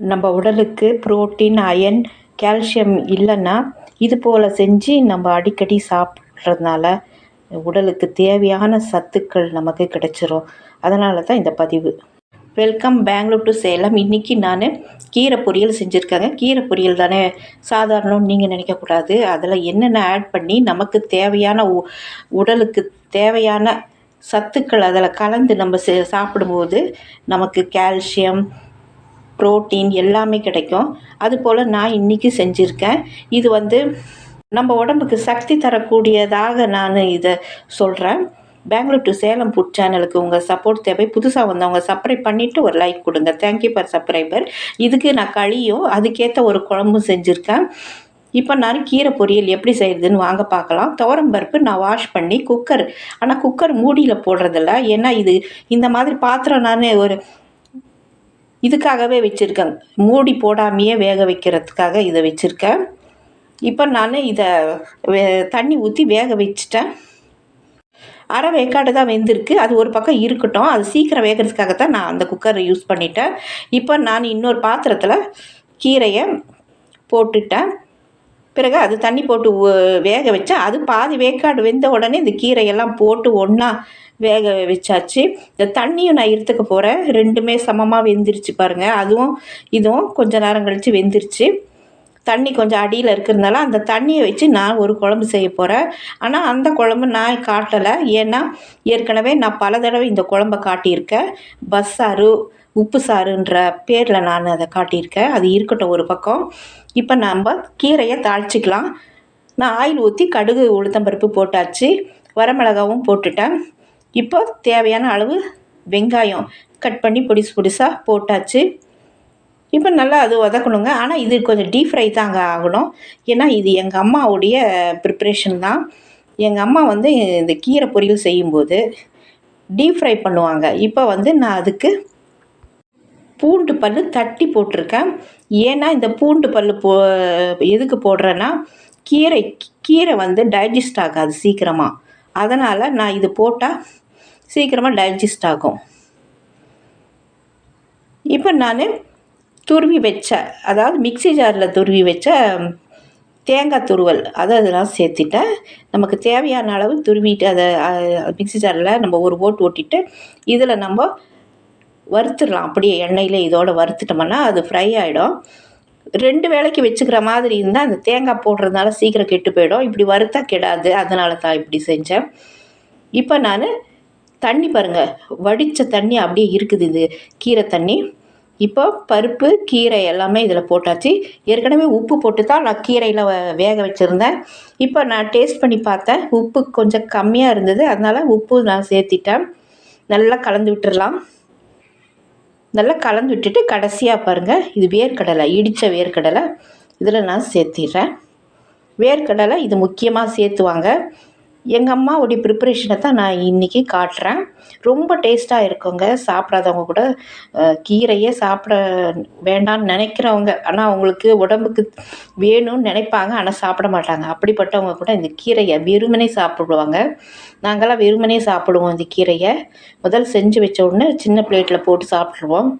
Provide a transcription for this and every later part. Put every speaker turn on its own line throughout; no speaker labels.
நம்ம உடலுக்கு protein iron calcium இல்லைன்னா இது போல் செஞ்சு நம்ம அடிக்கடி சாப்பிட்றதுனால உடலுக்கு தேவையான சத்துக்கள் நமக்கு கிடைச்சிரும். அதனால தான் இந்த பதிவு. வெல்கம் பெங்களூர் டு சேலம் இன்றைக்கி நான் கீரை பொரியல் செஞ்சுருக்கேங்க. கீரை பொரியல் தானே சாதாரணம்னு நீங்கள் நினைக்கக்கூடாது அதில் என்னென்ன ஆட் பண்ணி நமக்கு தேவையான உ உடலுக்கு தேவையான சத்துக்கள் அதில் கலந்து நம்ம சே சாப்பிடும்போது நமக்கு கால்சியம் புரோட்டீன் எல்லாமே கிடைக்கும். அதுபோல் நான் இன்றைக்கி செஞ்சுருக்கேன். இது வந்து நம்ம உடம்புக்கு சக்தி தரக்கூடியதாக நான் இதை சொல்கிறேன் பெங்களூர் டு சேலம் ஃபுட் சேனலுக்கு உங்கள் சப்போர்ட் தேவை. புதுசாக வந்தவங்க சப்ஸ்கிரைப் பண்ணிவிட்டு ஒரு லைக் கொடுங்க. தேங்க்யூ ஃபார் சப்ஸ்கிரைபர் இதுக்கு நான் களியும் அதுக்கேற்ற ஒரு குழம்பும் செஞ்சுருக்கேன். இப்போ நான் கீரை பொரியல் எப்படி செய்கிறதுன்னு வாங்க பார்க்கலாம். துவரம் பருப்பு நான் வாஷ் பண்ணி குக்கர் ஆனால் குக்கர் மூடியில் போடுறதில்ல. ஏன்னா இது இந்த மாதிரி பாத்திரம் நான் ஒரு இதுக்காகவே வச்சுருக்கேன். மூடி போடாமையே வேக வைக்கிறதுக்காக இதை வச்சுருக்கேன். இப்போ நான் இதை வே தண்ணி ஊற்றி வேக வச்சிட்டேன். அரை வேக்காடு தான் வெந்திருக்கு. அது ஒரு பக்கம் இருக்கட்டும். அது சீக்கிரம் வேகிறதுக்காக தான் நான் அந்த குக்கரை யூஸ் பண்ணிட்டேன். இப்போ நான் இன்னொரு பாத்திரத்தில் கீரையை போட்டுட்டேன். பிறகு அது தண்ணி போட்டு வேக வச்சேன் அது பாதி வேக்காடு வெந்த உடனே இந்த கீரையெல்லாம் போட்டு ஒன்றா வேக வச்சாச்சு. இந்த தண்ணியும் நான் இருத்துக்க போகிறேன் ரெண்டுமே சமமாக வெந்துருச்சு பாருங்கள் அதுவும் இதுவும் கொஞ்சம் நேரம் கழித்து வெந்துருச்சு. தண்ணி கொஞ்சம் அடியில் இருக்கிறதுனால அந்த தண்ணியை வச்சு நான் ஒரு குழம்பு செய்ய போகிறேன் ஆனால் அந்த குழம்பு நான் காட்டலை. ஏன்னா ஏற்கனவே நான் பல தடவை இந்த குழம்ப காட்டியிருக்கேன். பஸ்ஸாரு உப்பு சாறுன்ற பேரில் நான் அதை காட்டியிருக்கேன். அது இருக்கட்டும் ஒரு பக்கம். இப்போ நம்ம கீரையை தாளிச்சிக்கலாம். நான் ஆயில் ஊற்றி கடுகு உளுத்தம்பருப்பு போட்டாச்சு. வரமிளகாவும் போட்டுட்டேன். இப்போ தேவையான அளவு வெங்காயம் கட் பண்ணி பொடிசு பொடிசாக போட்டாச்சு. இப்போ நல்லா அது வதக்கணுங்க. ஆனால் இது கொஞ்சம் டீப் ஃப்ரை தாங்க ஆகணும். ஏன்னா இது எங்கள் அம்மாவுடைய ப்ரிப்ரேஷன் தான். எங்கள் அம்மா வந்து இந்த கீரை பொரியல் செய்யும்போது டீப் ஃப்ரை பண்ணுவாங்க. இப்போ வந்து நான் அதுக்கு பூண்டு பல் தட்டி போட்டிருக்கேன். ஏன்னா இந்த பூண்டு பல் போ எதுக்கு போடுறேன்னா கீரை கீரை வந்து டைஜஸ்ட் ஆகாது சீக்கிரமாக அதனால் நான் இது போட்டால் சீக்கிரமாக டைஜஸ்ட் ஆகும். இப்போ நான் துருவி வச்ச அதாவது மிக்சி ஜாரில் துருவி வச்ச தேங்காய் துருவல் அதை அதெல்லாம் சேர்த்துட்டேன். நமக்கு தேவையான அளவு துருவிட்டு அதை மிக்சி ஜாரில் நம்ம ஒரு ஓட்டு ஓட்டிட்டு இதில் நம்ம வறுத்துடலாம். அப்படியே எண்ணெயில் இதோடு வறுத்துட்டோம்னா அது ஃப்ரை ஆகிடும் ரெண்டு வேலைக்கு வச்சுக்கிற மாதிரி இருந்தால் அந்த தேங்காய் போடுறதுனால சீக்கிரம் கெட்டு போயிடும். இப்படி வறுத்தா கெடாது. அதனால தான் இப்படி செஞ்சேன். இப்போ நான் தண்ணி பாருங்கள் வடித்த தண்ணி அப்படியே இருக்குது இது. கீரை தண்ணி. இப்போ பருப்பு கீரை எல்லாமே இதில் போட்டாச்சு. ஏற்கனவே உப்பு போட்டு தான் நான் கீரையில் வேக வச்சுருந்தேன். இப்போ நான் டேஸ்ட் பண்ணி பார்த்தேன். உப்பு கொஞ்சம் கம்மியாக இருந்தது. அதனால் உப்பு நான் சேர்த்திட்டேன். நல்லா கலந்து விட்டுடலாம் நல்லா கலந்து விட்டுட்டு கடைசியாக பாருங்கள் இது வேர்க்கடலை இடித்த வேர்க்கடலை. இதில் நான் சேர்த்திடுறேன். வேர்க்கடலை இது முக்கியமாக சேர்த்துவாங்க. எங்கள் அம்மாவுடைய ப்ரிப்பரேஷனை தான் நான் இன்றைக்கி காட்டுறேன். ரொம்ப டேஸ்ட்டாக இருக்குங்க. சாப்பிடாதவங்க கூட கீரையே சாப்பிட வேண்டாம்னு நினைக்கிறவங்க. ஆனால் அவங்களுக்கு உடம்புக்கு வேணும்னு நினைப்பாங்க. ஆனால் சாப்பிட மாட்டாங்க. அப்படிப்பட்டவங்க கூட இந்த கீரையை வெறுமனே சாப்பிடுவாங்க. நாங்களாம் வெறுமனே சாப்பிடுவோம் இந்த கீரையை. முதல் செஞ்சு வச்ச உடனே சின்ன பிளேட்டில் போட்டு சாப்பிட்ருவோம்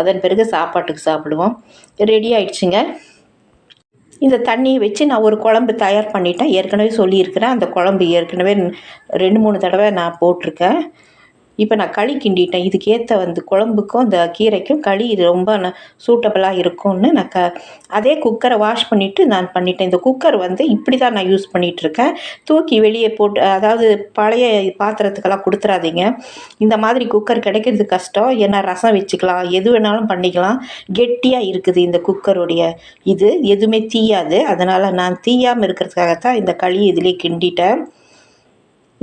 அதன் பிறகு சாப்பாட்டுக்கு சாப்பிடுவோம். ரெடி ஆயிடுச்சுங்க. இந்த தண்ணியை வச்சு நான் ஒரு குழம்பு தயார் பண்ணிட்டேன். ஏற்கனவே சொல்லியிருக்கிறேன். அந்த குழம்பு ஏற்கனவே ரெண்டு மூணு தடவை நான் போட்டிருக்கேன். இப்போ நான் களி கிண்டிட்டேன். இதுக்கேற்ற வந்து குழம்புக்கும் இந்த கீரைக்கும் களி இது ரொம்ப சூட்டபிளாக இருக்கும்னு நான் க அதே குக்கரை வாஷ் பண்ணிவிட்டு நான் பண்ணிட்டேன். இந்த குக்கர் வந்து இப்படி தான் நான் யூஸ் பண்ணிகிட்ருக்கேன் தூக்கி வெளியே போட்டு அதாவது பழைய பாத்திரத்துக்கெல்லாம் கொடுத்துறாதீங்க. இந்த மாதிரி குக்கர் கிடைக்கிறது கஷ்டம். ஏன்னா ரசம் வச்சுக்கலாம். எது வேணாலும் பண்ணிக்கலாம். கெட்டியாக இருக்குது இந்த குக்கருடைய இது. எதுவுமே தீயாது. அதனால் நான் தீயாமல் இருக்கிறதுக்காகத்தான் இந்த களி இதிலே கிண்டிட்டேன்.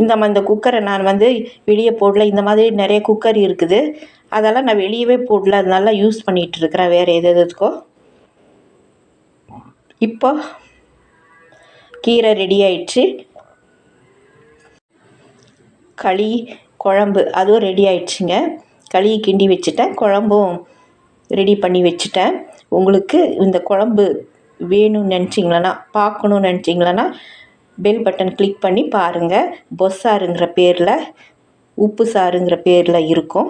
இந்த இந்த குக்கரை நான் வந்து வெளியே போடல. இந்த மாதிரி நிறைய குக்கர் இருக்குது. அதெல்லாம் நான் வெளியவே போடல. அதனால யூஸ் பண்ணிகிட்டு இருக்கிறேன். வேறு எது எதுக்கோ இப்போ கீரை ரெடி ஆயிடுச்சு. களி குழம்பு அதுவும் ரெடி ஆயிடுச்சுங்க. களி கிண்டி வச்சுட்டேன். குழம்பும் ரெடி பண்ணி வச்சுட்டேன். உங்களுக்கு இந்த குழம்பு வேணும்னு நினச்சிங்களன்னா பார்க்கணுன்னு நினச்சிங்களன்னா பெல் பட்டன் கிளிக் பண்ணி பாருங்கள் பொஸ்ஸாருங்கிற பேரில் உப்பு சாருங்கிற பேரில் இருக்கும்.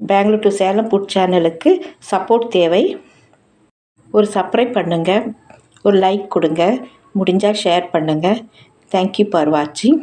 பெங்களூர் டு சேலம் ஃபுட் சேனலுக்கு சப்போர்ட் தேவை. ஒரு சப்ஸ்கிரைப் பண்ணுங்கள் ஒரு லைக் கொடுங்க. முடிஞ்சால் ஷேர் பண்ணுங்கள் தேங்க்யூ ஃபார் வாட்சிங்